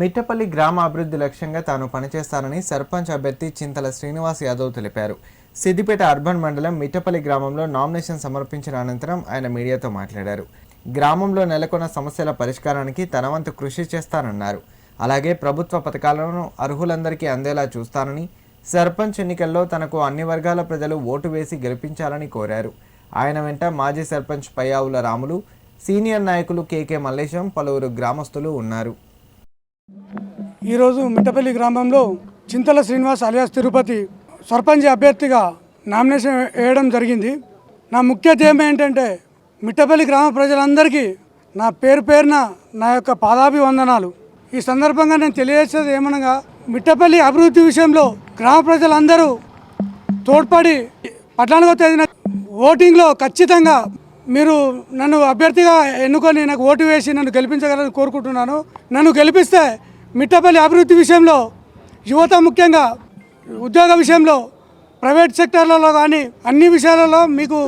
మిట్టపల్లి గ్రామ అభివృద్ధి లక్ష్యంగా తాను పనిచేస్తానని సర్పంచ్ అభ్యర్థి చింతల శ్రీనివాస్ యాదవ్ తెలిపారు. సిద్దిపేట అర్బన్ మండలం మిట్టపల్లి గ్రామంలో నామినేషన్ సమర్పించిన అనంతరం ఆయన మీడియాతో మాట్లాడారు. గ్రామంలో నెలకొన్న సమస్యల పరిష్కారానికి తన వంతు కృషి చేస్తానన్నారు. అలాగే ప్రభుత్వ పథకాలను అర్హులందరికీ అందేలా చూస్తానని సర్పంచ్ ఎన్నికల్లో తనకు అన్ని వర్గాల ప్రజలు ఓటు వేసి గెలిపించాలని కోరారు. ఆయన వెంట మాజీ సర్పంచ్ పయ్యావుల రాములు సీనియర్ నాయకులు కేకే మల్లేశం పలువురు గ్రామస్తులు ఉన్నారు. ఈరోజు మిట్టపల్లి గ్రామంలో చింతల శ్రీనివాస్ అలియాస్ తిరుపతి సర్పంచ్ అభ్యర్థిగా నామినేషన్ వేయడం జరిగింది. నా ముఖ్య ధ్యేయం ఏంటంటే మిట్టపల్లి గ్రామ ప్రజలందరికీ నా పేరు పేరున నా యొక్క పాదాభివందనాలు. ఈ సందర్భంగా నేను తెలియజేసేది ఏమనగా మిట్టపల్లి అభివృద్ధి విషయంలో గ్రామ ప్రజలందరూ తోడ్పడి పద్నాలుగో తేదీన ఓటింగ్లో ఖచ్చితంగా మీరు నన్ను అభ్యర్థిగా ఎన్నుకొని నాకు ఓటు వేసి నన్ను గెలిపించగలని కోరుకుంటున్నాను. నన్ను గెలిపిస్తే మిట్టపల్లి అభివృద్ధి విషయంలో యువత ముఖ్యంగా ఉద్యోగ విషయంలో ప్రైవేట్ సెక్టర్లలో కానీ అన్ని విషయాలలో మీకు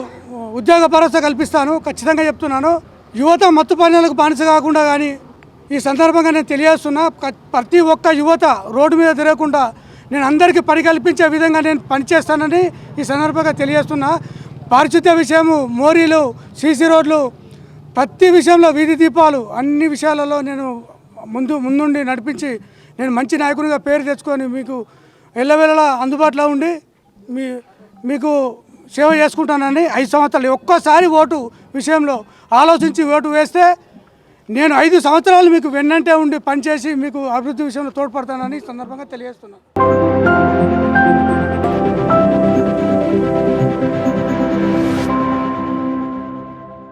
ఉద్యోగ భరోసా కల్పిస్తాను ఖచ్చితంగా చెప్తున్నాను. యువత మత్తు పనులకు బానిస కాకుండా కానీ ఈ సందర్భంగా నేను తెలియజేస్తున్నా ప్రతి ఒక్క యువత రోడ్డు మీద తిరగకుండా నేను అందరికీ పని కల్పించే విధంగా నేను పనిచేస్తానని ఈ సందర్భంగా తెలియజేస్తున్నా. పారిశుద్ధ్య విషయము మోరీలు సీసీ రోడ్లు ప్రతి విషయంలో వీధి దీపాలు అన్ని విషయాలలో నేను ముందు ముందుండి నడిపించి నేను మంచి నాయకునిగా పేరు తెచ్చుకొని మీకు ఎల్లవేళలా అందుబాటులో ఉండి మీ మీకు సేవ చేసుకుంటానని ఐదు సంవత్సరాలు ఒక్కసారి ఓటు విషయంలో ఆలోచించి ఓటు వేస్తే నేను ఐదు సంవత్సరాలు మీకు వెన్నంటే ఉండి పనిచేసి మీకు అభివృద్ధి విషయంలో తోడ్పడతానని సందర్భంగా తెలియజేస్తున్నాను.